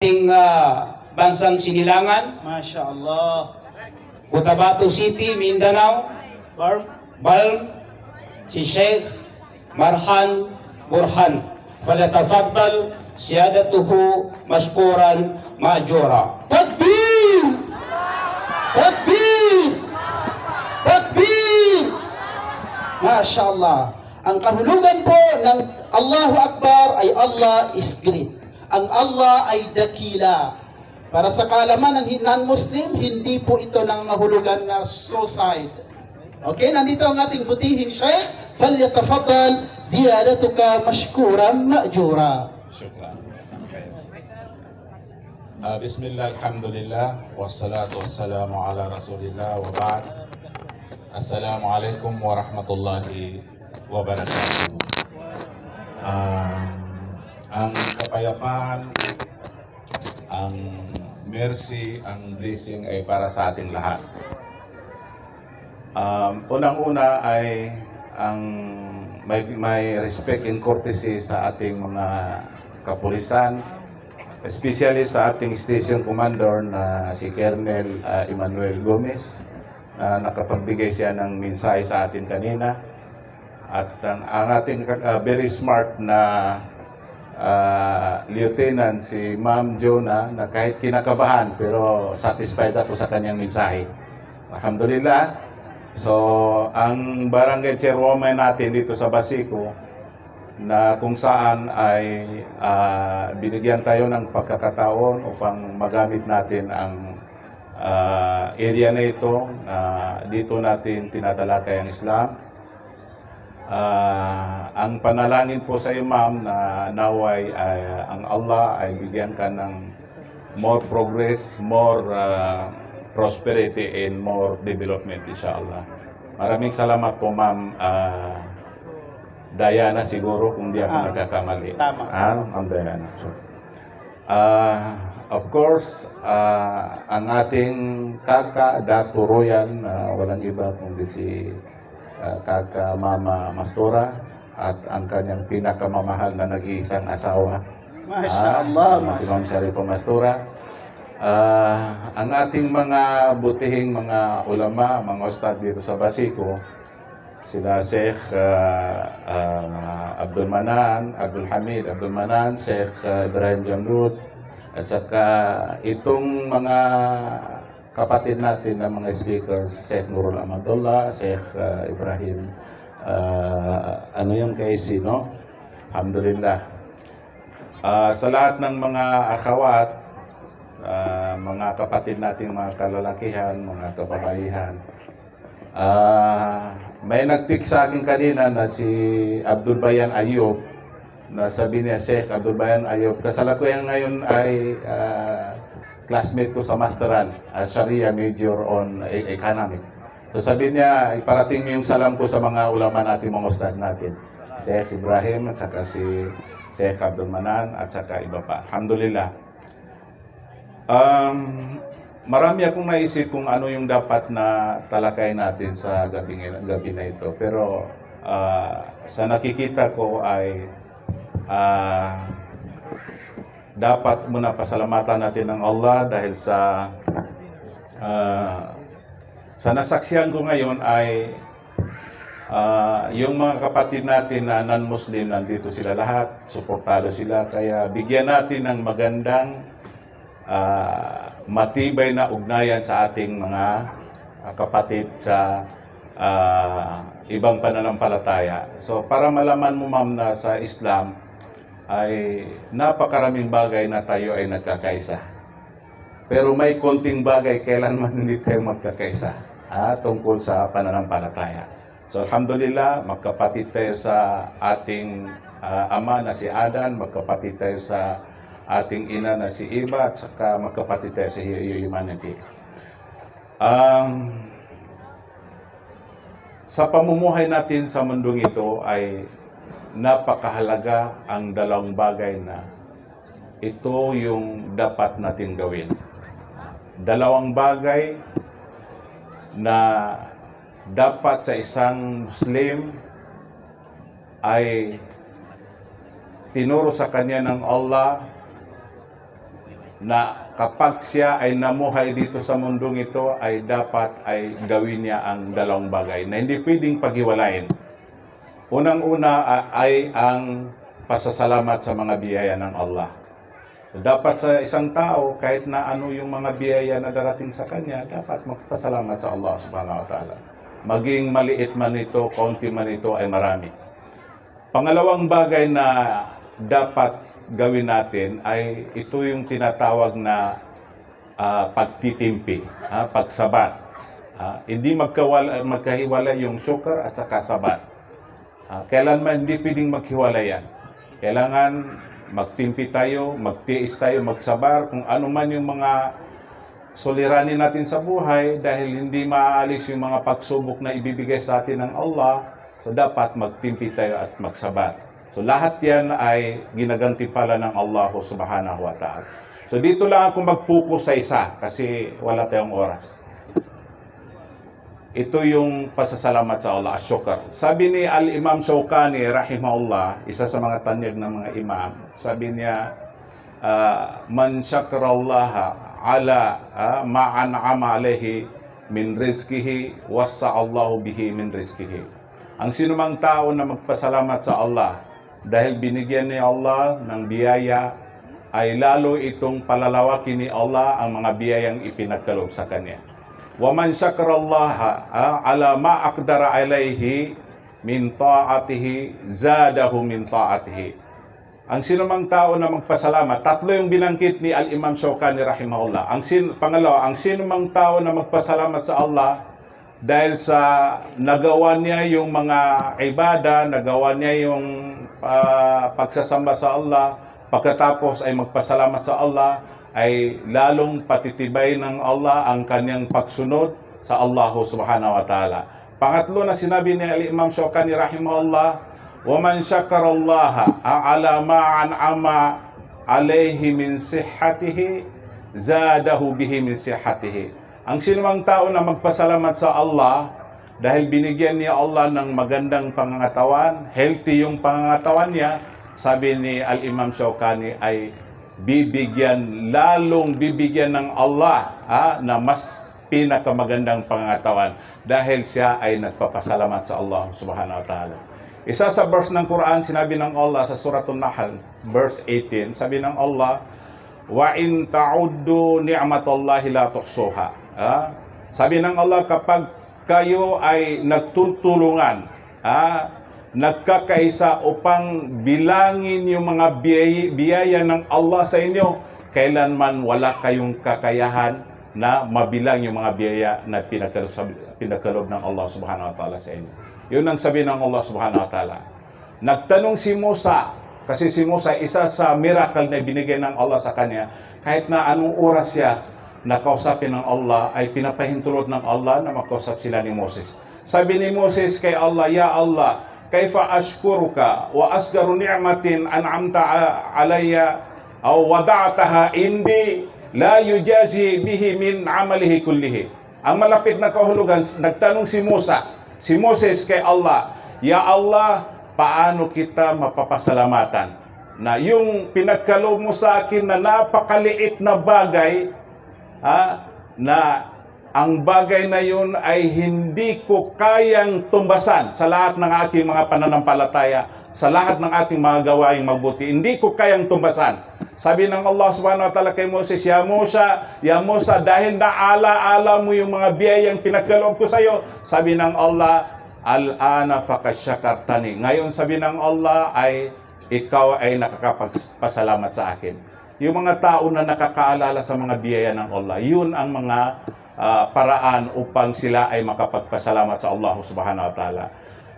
ating uh, bansang sinilangan. Masya Allah. Cotabato City, Mindanao. Balm. Balm. Si Sheikh Marhan Burhan. Falatafadbal siyadatuhu maskuran majora. Takbir! Takbir! Takbir! Masya Allah. Ang kahulugan po ng Allahu Akbar ay Allah is great. Ang Allah ay dakila. Para sa kaalaman ng non-Muslim, hindi po ito ng nahulugan na suicide. Okay, nandito ang ating butihin, Sheikh. فليتفضل زيارتك مشكورا مأجورا. شكرا آه، بسم الله الحمد لله والصلاة والسلام على رسول الله وبعد السلام عليكم ورحمة الله وبركاته Um, ang kapayapaan, ang mercy, ang blessing ay para sa ating lahat. Um, unang-una ay ang may, may respect and courtesy sa ating mga kapulisan, especially sa ating station commander na si Colonel uh, Emmanuel Gomez na nakapagbigay siya ng mensahe sa atin kanina. At ang, ang ating uh, very smart na uh, lieutenant si Ma'am Jonah na kahit kinakabahan pero satisfied ako sa kanyang mensahe. Alhamdulillah. So, ang barangay chairwoman natin dito sa Basico na kung saan ay ah, binigyan tayo ng pagkakataon upang magamit natin ang ah, area na ito na dito natin tinatalakay ang Islam. Ah, ang panalangin po sa imam na naway ay ang Allah ay bigyan ka ng more progress, more ah, prosperity and more development inshallah. Maraming salamat po ma'am ah, Diana siguro kung di ako Ah, nagkakamali. tama. Ah, ma'am Diana. So, ah, of course, ah, ang ating kaka Dato Royal na walang iba kundi si ah, kaka Mama Mastora at ang kanyang pinakamamahal na nag-iisang asawa. Masya Ah, Allah. ah, si Ma'am Sharifa Mastura. Ah, ang ating mga butihing mga ulama, mga ustad dito sa Basico, sila Sheikh ah, ah, Abdul Manan, Abdul Hamid, Abdul Manan, Sheikh ah, Ibrahim Jamrud, at saka itong mga kapatid natin na mga speakers, Sheikh Nurul Amadullah, Sheikh ah, Ibrahim, ah, ano yung kay sino? Alhamdulillah. Ah, sa lahat ng mga akhawat, ah, mga kapatid nating mga kalalakihan, mga kababaihan, ah, may nagtik sa akin kanina na si Abdul Bayan Ayub, na sabi niya, Sheikh Abdul Bayan Ayub, kasalukuyan ngayon ay ah, classmate ko sa Masteral, ah, Sharia major on e- economic. So sabi niya, iparating mo yung salam ko sa mga ulama natin, mga ustaz natin. Sheikh Ibrahim, at saka si Sheikh Abdul Manan, at saka iba pa. Alhamdulillah. Um, marami akong naisip kung ano yung dapat na talakay natin sa gabi, gabi na ito. Pero ah, sa nakikita ko ay ah, dapat muna pasalamatan natin ng Allah dahil sa ah, sa nasaksiyan ko ngayon ay ah, yung mga kapatid natin na non-Muslim nandito sila lahat, suportado sila kaya bigyan natin ng magandang ah, matibay na ugnayan sa ating mga kapatid sa ah, ibang pananampalataya. So para malaman mo ma'am na sa Islam ay napakaraming bagay na tayo ay nagkakaisa. Pero may konting bagay kailanman hindi tayo magkakaisa ah, tungkol sa pananampalataya. So alhamdulillah, magkapatid tayo sa ating ah, ama na si Adan, magkapatid tayo sa ating ina na si Eva, at saka magkapatid tayo sa humanity. Um, sa pamumuhay natin sa mundong ito ay napakahalaga ang dalawang bagay na ito yung dapat natin gawin. Dalawang bagay na dapat sa isang Muslim ay tinuro sa kanya ng Allah na kapag siya ay namuhay dito sa mundong ito ay dapat ay gawin niya ang dalawang bagay na hindi pwedeng paghiwalayin. Unang-una ay ang pasasalamat sa mga biyaya ng Allah. Dapat sa isang tao, kahit na ano yung mga biyaya na darating sa kanya, dapat magpasalamat sa Allah subhanahu wa ta'ala. Maging maliit man ito, kaunti man ito, ay marami. Pangalawang bagay na dapat gawin natin ay ito yung tinatawag na ah, pagtitimpi, ha, pagsabat. Ha, hindi magkawala, magkahiwala yung sugar at saka sabat. Ah, kailanman hindi pwedeng maghiwala yan. Kailangan magtimpi tayo, magtiis tayo, magsabar, kung ano man yung mga suliranin natin sa buhay dahil hindi maaalis yung mga pagsubok na ibibigay sa atin ng Allah, so dapat magtimpi tayo at magsabat. So lahat yan ay ginaganti pala ng Allah subhanahu wa ta'ala. So dito lang ako mag-focus sa isa kasi wala tayong oras. Ito yung pasasalamat sa Allah, asyukar. Sabi ni Al-Imam Shawkani, rahimahullah, isa sa mga tanyag ng mga imam, sabi niya, ah, Man syakarallaha ala ah, ma'an'ama alayhi min rizkihi, wasa Allahu bihi min rizkihi. Ang sinumang tao na magpasalamat sa Allah, dahil binigyan ni Allah ng biyaya, ay lalo itong palalawakin ni Allah ang mga biyayang ipinagkaloob sa kanya. ومن شكر الله على ما أقدر عليه من طاعته زاده من طاعته ang sinumang tao na magpasalamat, tatlo yung binangkit ni Al-Imam Shawkani rahimahullah. Ang sin, pangalawa, ang sinumang tao na magpasalamat sa Allah dahil sa nagawa niya yung mga ibada, nagawa niya yung ah, pagsasamba sa Allah, pagkatapos ay magpasalamat sa Allah, ay lalong patitibay ng Allah ang kanyang pagsunod sa Allah subhanahu wa ta'ala. Pangatlo na sinabi ni Al-Imam Shawkani rahimahullah, وَمَنْ شَكَرَ اللَّهَ عَلَى مَا أَنْعَمَ عَلَيْهِ مِنْ صِحَّتِهِ زَادَهُ بِهِ مِنْ صِحَّتِهِ Ang sinumang tao na magpasalamat sa Allah dahil binigyan niya Allah ng magandang pangangatawan, healthy yung pangangatawan niya, sabi ni Al-Imam Shawkani ay bibigyan, lalong bibigyan ng Allah ha, na mas pinakamagandang pangatawan dahil siya ay nagpapasalamat sa Allah subhanahu wa ta'ala. Isa sa verse ng Quran, sinabi ng Allah sa Suratul Nahl, verse 18, sabi ng Allah, Wa in ta'uddu ni'matallahi la tuhsuha. Ha? Sabi ng Allah, kapag kayo ay nagtutulungan, ha? Nagkakaisa upang bilangin yung mga biyaya, ng Allah sa inyo, kailanman wala kayong kakayahan na mabilang yung mga biyaya na pinagkalob ng Allah subhanahu wa ta'ala sa inyo. Yun ang sabi ng Allah subhanahu wa ta'ala. Nagtanong si Musa, kasi si Musa isa sa miracle na binigay ng Allah sa kanya, kahit na anong oras siya nakausapin ng Allah, ay pinapahintulot ng Allah na makausap sila ni Moses. Sabi ni Moses kay Allah, Ya Allah, wa asgaru ni'matin an'amta a- alayya aw wada'taha indi la yujazi bihi min amalihi kullihi. Ang malapit na kahulugan, nagtanong si Musa, si Moses kay Allah, Ya Allah, paano kita mapapasalamatan? Na yung pinagkaloob mo sa akin na napakaliit na bagay, ha, na ang bagay na yun ay hindi ko kayang tumbasan sa lahat ng aking mga pananampalataya, sa lahat ng ating mga gawaing mabuti. Hindi ko kayang tumbasan. Sabi ng Allah subhanahu wa ta'ala kay Moses, Ya Musa, Ya Musa, dahil naala-ala mo yung mga biyayang pinagkaloob ko sa iyo, sabi ng Allah, Al-ana fakasyakartani. Ngayon sabi ng Allah ay ikaw ay nakakapagpasalamat sa akin. Yung mga tao na nakakaalala sa mga biyaya ng Allah, yun ang mga ah, paraan upang sila ay makapagpasalamat sa Allah subhanahu wa ta'ala.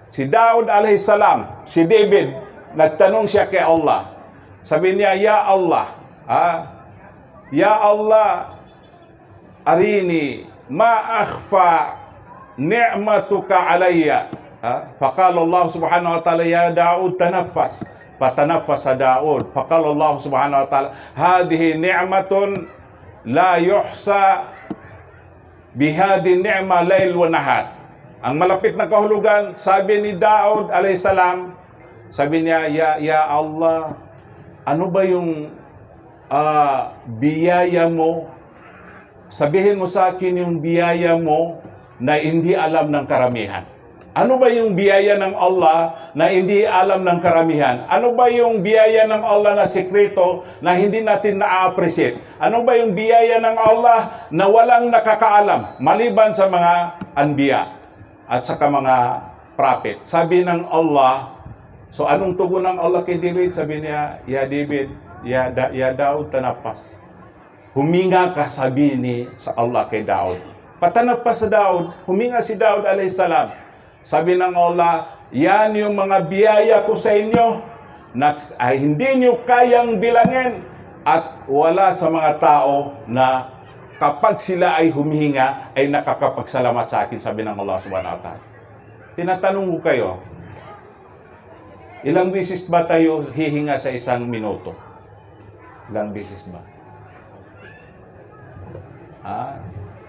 Si Daud alayhi salam, si David, nagtanong siya kay Allah. Sabi niya, Ya Allah, ah, Ya Allah, arini ma akhfa ni'matuka alayya. Ha? Faqala Allah subhanahu wa ta'ala, Ya Daud, tanaffas. Fatanaffasa Daud. Faqala Allah subhanahu wa ta'ala, Hadihi ni'matun la yuhsa bihadi ni'ma layl wa nahar. Ang malapit na kahulugan, sabi ni Daud alayhisalam, sabi niya, Ya, ya Allah, ano ba yung ah, biyaya mo, sabihin mo sa akin yung biyaya mo na hindi alam ng karamihan. Ano ba yung biyaya ng Allah na hindi alam ng karamihan? Ano ba yung biyaya ng Allah na sekreto na hindi natin na-appreciate? Ano ba yung biyaya ng Allah na walang nakakaalam maliban sa mga anbiya at saka mga prophet? Sabi ng Allah, so anong tugon ng Allah kay David? Sabi niya, Ya David, Ya, da, ya Daud, tanapas. Huminga ka sabi ni sa Allah kay Daud. Patanap pa sa Daud, huminga si Daud alayhisalam. Sabi ng Allah, yan yung mga biyaya ko sa inyo na ay hindi nyo kayang bilangin at wala sa mga tao na kapag sila ay humihinga ay nakakapagsalamat sa akin, sabi ng Allah subhanahu wa ta'ala. Tinatanong ko kayo, ilang bisis ba tayo hihinga sa isang minuto? Ilang bisis ba? Ah,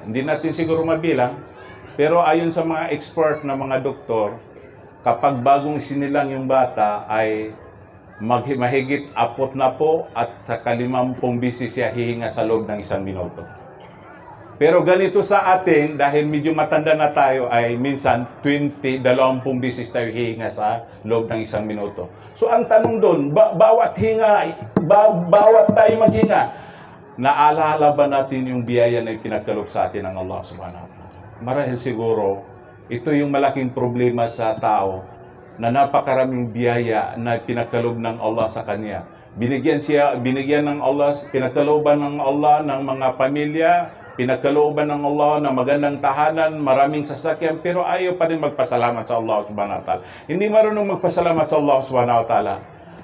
hindi natin siguro mabilang, pero ayon sa mga expert na mga doktor, kapag bagong sinilang yung bata ay mag mahigit apot na po at kalimampung bisis siya hihinga sa loob ng isang minuto. Pero ganito sa atin, dahil medyo matanda na tayo, ay minsan 20, 20 bisis tayo hihinga sa loob ng isang minuto. So ang tanong doon, ba- bawat hinga, ba- bawat tayo maghinga, naalala ba natin yung biyaya na ipinagkaloob sa atin ng Allah subhanahu? Marahil siguro, ito yung malaking problema sa tao na napakaraming biyaya na pinagkaloob ng Allah sa kanya. Binigyan siya, binigyan ng Allah, pinagkalooban ng Allah ng mga pamilya, pinagkalooban ng Allah ng magandang tahanan, maraming sasakyan, pero ayaw pa rin magpasalamat sa Allah subhanahu wa ta'ala. Hindi marunong magpasalamat sa Allah subhanahu wa ta'ala.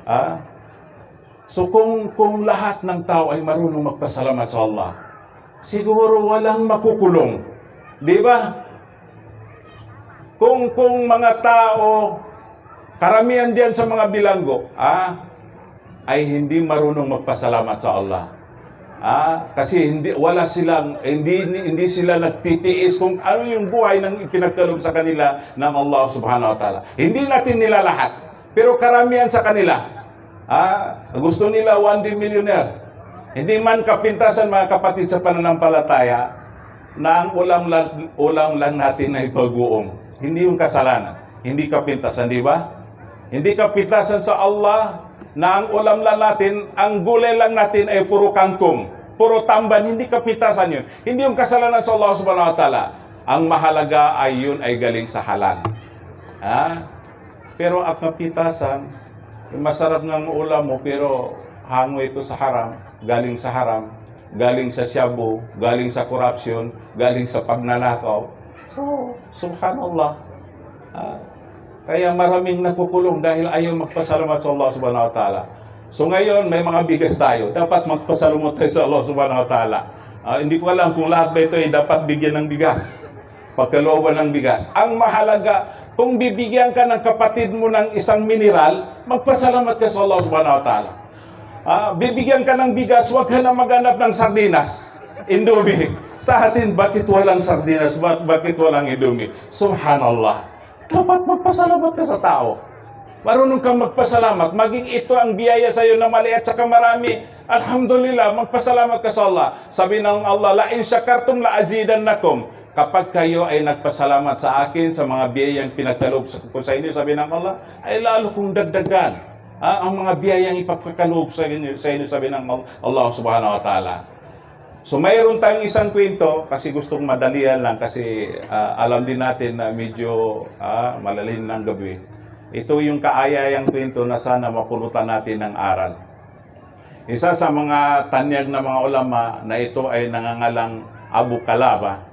Ah? So kung kung lahat ng tao ay marunong magpasalamat sa Allah, siguro walang makukulong. Di ba? Kung kung mga tao karamihan diyan sa mga bilanggo, ah, ay hindi marunong magpasalamat sa Allah. Ah, kasi hindi wala silang hindi hindi sila nagtitiis kung ano yung buhay ng ipinagkaloob sa kanila ng Allah Subhanahu wa taala. Hindi natin nila lahat, pero karamihan sa kanila. Ah, gusto nila one day millionaire. Hindi man kapintasan mga kapatid sa pananampalataya na ang ulam lang, ulam lang natin ay bagoong. Hindi yung kasalanan. Hindi kapintasan, di ba? Hindi kapintasan sa Allah na ang ulam lang natin, ang gulay lang natin ay puro kangkong, puro tamban, hindi kapintasan yun. Hindi yung kasalanan sa Allah subhanahu wa ta'ala. Ang mahalaga ay yun ay galing sa halal. Ha? Pero ang kapintasan, masarap ng ulam mo, pero hango ito sa haram, galing sa haram, galing sa shabu, galing sa corruption, galing sa pagnanakaw. So, subhanallah. Ah, kaya maraming nakukulong dahil ayaw magpasalamat sa Allah subhanahu wa ta'ala. So ngayon, may mga bigas tayo. Dapat magpasalamat tayo sa Allah subhanahu wa ta'ala. Ah, hindi ko alam kung lahat ba ito ay dapat bigyan ng bigas. Pagkalooban ng bigas. Ang mahalaga, kung bibigyan ka ng kapatid mo ng isang mineral, magpasalamat ka sa Allah subhanahu wa ta'ala. Ah, bibigyan ka ng bigas, huwag ka na maghanap ng sardinas. Indomie. Sa atin, bakit walang sardinas? Bak- bakit walang Indomie? Subhanallah. Dapat magpasalamat ka sa tao. Marunong kang magpasalamat. Maging ito ang biyaya sa iyo na mali at saka marami. Alhamdulillah, magpasalamat ka sa Allah. Sabi ng Allah, la in syakartum la azidannakum. Kapag kayo ay nagpasalamat sa akin sa mga biyayang pinagkaloob sa- ko sa inyo, sabi ng Allah, ay lalo kong dagdagan. Ah, ang mga biyayang ipagkakaloob sa inyo, sa inyo, sabi ng Allah subhanahu wa ta'ala. So mayroon tayong isang kwento kasi gustong madalian lang kasi ah, alam din natin na medyo ah, malalim ng gabi. Ito yung kaayayang kwento na sana mapulutan natin ng aral. Isa sa mga tanyag na mga ulama na ito ay nangangalang Abu Kalaba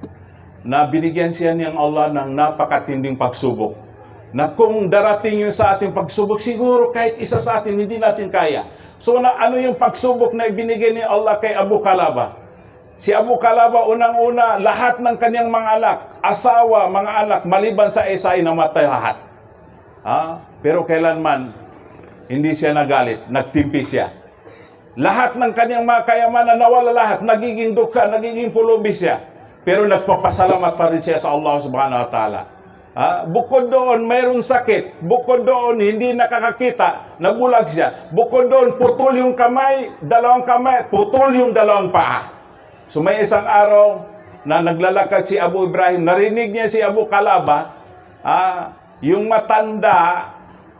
na binigyan siya niyang Allah ng napakatinding pagsubok. Na kung darating yun sa ating pagsubok, siguro kahit isa sa atin hindi natin kaya. So na ano yung pagsubok na ibinigay ni Allah kay Abu Kalaba? Si Abu Kalaba, unang-una, lahat ng kanyang mga anak, asawa, mga anak, maliban sa isa ay namatay lahat. Ha? Pero kailanman, hindi siya nagalit, nagtimpi siya. Lahat ng kanyang mga kayamanan nawala lahat, nagiging dukha, nagiging pulubi siya. Pero nagpapasalamat pa rin siya sa Allah subhanahu wa ta'ala. Ah, bukod doon, mayroong sakit. Bukod doon, hindi nakakakita, nabulag siya. Bukod doon, putol yung kamay, dalawang kamay, putol yung dalawang paa. So may isang araw na naglalakad si Abu Ibrahim, narinig niya si Abu Kalaba, ah, yung matanda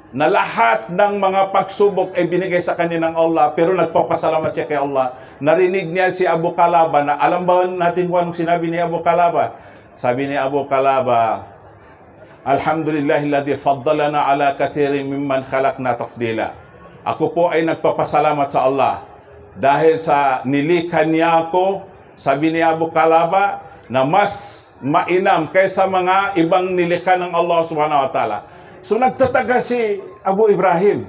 na lahat ng mga pagsubok ay binigay sa kanya ng Allah, pero nagpapasalamat siya kay Allah. Narinig niya si Abu Kalaba na, alam ba natin kung anong sinabi ni Abu Kalaba? Sabi ni Abu Kalaba, Alhamdulillahilladzi faddalana ala kathirin mimman khalaqna tafdila. Ako po ay nagpapasalamat sa Allah dahil sa nilikha niya ako, sabi ni Abu Kalaba, na mas mainam kaysa mga ibang nilikha ng Allah subhanahu wa ta'ala. So nagtataga si Abu Ibrahim.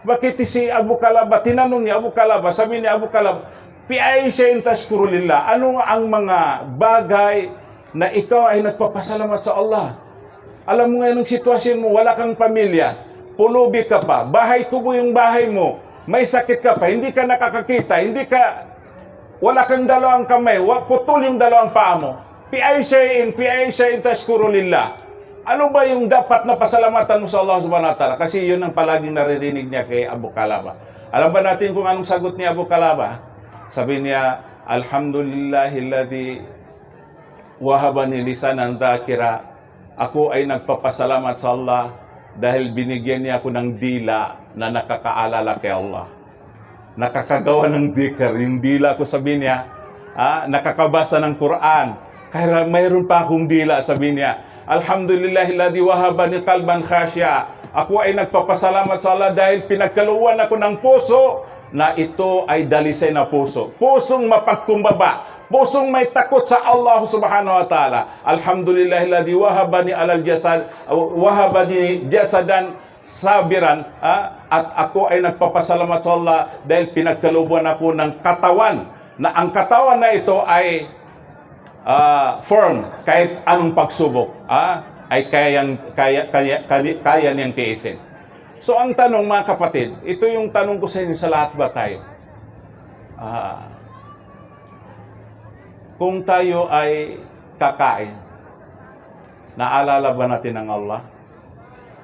Bakit si Abu Kalaba? Tinanong ni Abu Kalaba, sabi ni Abu Kalaba, Piay siya yung tashkurulillah. Ano ang mga bagay na ikaw ay nagpapasalamat sa Allah? Alam mo ngayon ang sitwasyon mo, wala kang pamilya, pulubi ka pa, bahay kubo yung bahay mo, may sakit ka pa, hindi ka nakakakita, hindi ka, wala kang dalawang kamay, putol yung dalawang paa mo. Piay shay'in, piay shay'in tashkuru lillah. Ano ba yung dapat na pasalamatan mo sa Allah subhanahu wa ta'ala? Kasi yun ang palaging naririnig niya kay Abu Kalaba. Alam ba natin kung anong sagot ni Abu Kalaba? Sabi niya, Alhamdulillahilladzi wahabani lisanan dhakira. Ako ay nagpapasalamat sa Allah dahil binigyan niya ako ng dila na nakakaalala kay Allah. Nakakagawa ng dhikr. Yung dila ko sabi niya, ah, nakakabasa ng Quran. Kaya mayroon pa akong dila, sabi niya. Alhamdulillahilladzi wahabani kalban khasya. Ako ay nagpapasalamat sa Allah dahil pinagkaluwan ako ng puso na ito ay dalisay na puso. Pusong mapagkumbaba. Pusong may takot sa Allah subhanahu wa ta'ala. Alhamdulillahilladzi wahabani alal jasad, wahabani jasadan sabiran. ah, at ako ay nagpapasalamat sa Allah dahil pinagkalubuan ako ng katawan. Na ang katawan na ito ay ah, firm kahit anong pagsubok ah, ay kayang, kaya, kaya, kaya, kaya niyang tiisin. So ang tanong mga kapatid, ito yung tanong ko sa inyo sa lahat ba tayo? Ah, kung tayo ay kakain, naalala ba natin ang Allah?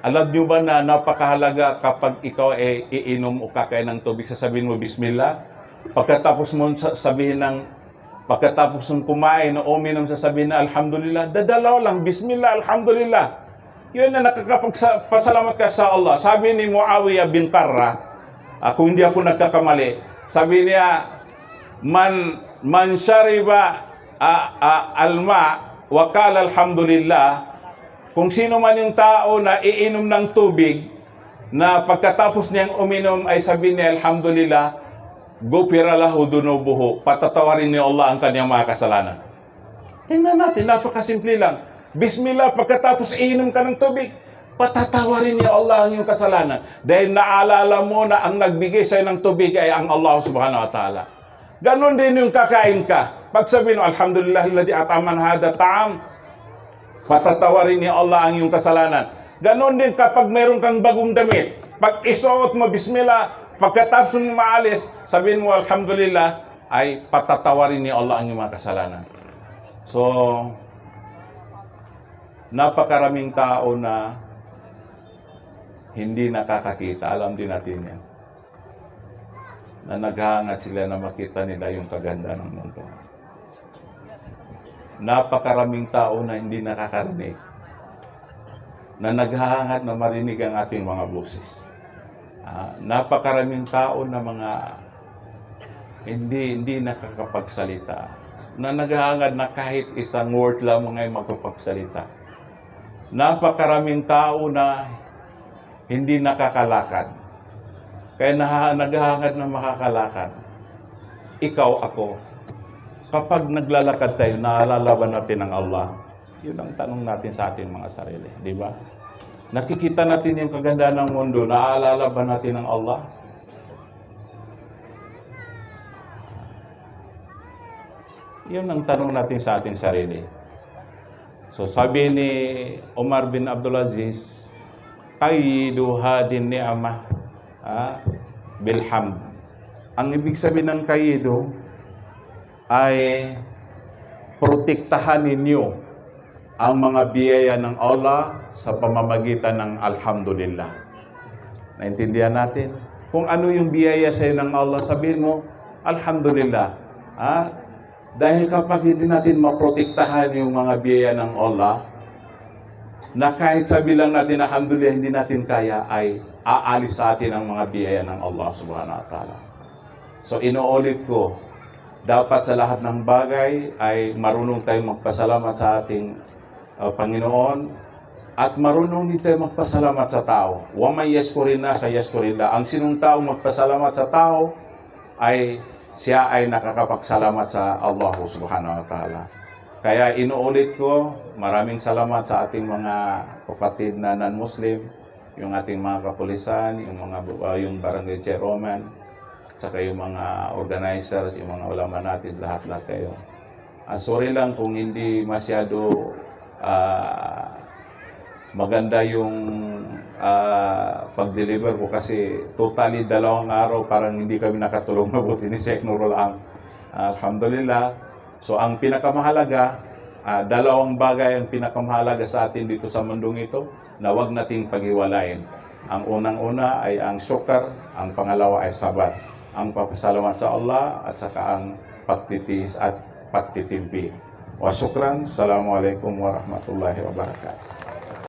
Alam nyo ba na napakahalaga kapag ikaw ay iinom o kakain ng tubig, sasabihin mo, Bismillah. Pagkatapos mo sa- sabihin ng, pagkatapos mong kumain o uminom, sasabihin na, Alhamdulillah. Dadalaw lang, Bismillah, Alhamdulillah. Yun na nakakapagpasalamat ka sa Allah. Sabi ni Muawiyah bin Qarra, ah, kung hindi ako nagkakamali, sabi niya, man man shariba ah, alma wa qala alhamdulillah kung sino man yung tao na iinom ng tubig na pagkatapos niyang uminom ay sabi niya alhamdulillah gupira lahu dunubuhu. Patatawarin ni Allah ang kanyang mga kasalanan. Tingnan natin napakasimple lang. Bismillah pagkatapos iinom ka ng tubig patatawarin ni Allah ang iyong kasalanan. Dahil naalala mo na ang nagbigay sa'yo ng tubig ay ang Allah subhanahu wa ta'ala Ganon din yung kakain ka. Pag sabihin Alhamdulillah, alladhi ataman hada ta'am. Patatawarin ni Allah ang iyong kasalanan. Ganon din kapag meron kang bagong damit. Pag isuot mo, Bismillah, pagkatapos mo maalis, sabihin mo, Alhamdulillah, ay patatawarin ni Allah ang iyong mga kasalanan. So, napakaraming tao na hindi nakakakita. Alam din natin yan na naghahangad sila na makita nila yung kaganda ng mundo. Napakaraming tao na hindi nakakarinig na naghahangad na marinig ang ating mga boses. Ah, napakaraming tao na mga hindi hindi nakakapagsalita na naghahangad na kahit isang word lang mga magpapagsalita. Napakaraming tao na hindi nakakalakad kaya naha, naghahangad na makakalakad. Ikaw, ako. Kapag naglalakad tayo, naalala ba natin ang Allah? Yun ang tanong natin sa ating mga sarili. Di ba? Nakikita natin yung kaganda ng mundo. Naalala ba natin ang Allah? Yun ang tanong natin sa ating sarili. So sabi ni Omar bin Abdulaziz, Qayyidu hadin ni'amah ah, bilhamd. Ang ibig sabihin ng kayido ay protektahan ninyo ang mga biyaya ng Allah sa pamamagitan ng Alhamdulillah. Naintindihan natin? Kung ano yung biyaya sa ng Allah, sabihin mo, Alhamdulillah. Ah, dahil kapag hindi natin maprotektahan yung mga biyaya ng Allah, na kahit sabi lang natin Alhamdulillah, hindi natin kaya, ay aalis sa atin ang mga biyaya ng Allah subhanahu wa ta'ala. So inuulit ko, dapat sa lahat ng bagay ay marunong tayong magpasalamat sa ating uh, Panginoon at marunong din tayo magpasalamat sa tao. Wa may yaskurin na sa yaskurin. Ang sinong tao magpasalamat sa tao ay siya ay nakakapagsalamat sa Allah subhanahu wa ta'ala. Kaya inuulit ko, maraming salamat sa ating mga kapatid na non-Muslim, yung ating mga kapulisan, yung mga uh, yung barangay chairwoman, saka yung mga organizers, yung mga ulama natin, lahat-lahat kayo. Ah, sorry lang kung hindi masyado ah, maganda yung ah, pag-deliver ko kasi totally dalawang araw parang hindi kami nakatulong mabuti ni Sheikh Nurul Am. Alhamdulillah. So ang pinakamahalaga, ah, dalawang bagay ang pinakamahalaga sa atin dito sa mundong ito na wag nating pag-iwalayin. Ang unang-una ay ang syukar, ang pangalawa ay sabat. Ang papasalamat sa Allah at saka ang pagtitiis at pagtitimpi. Wa syukran. Assalamualaikum warahmatullahi wabarakatuh.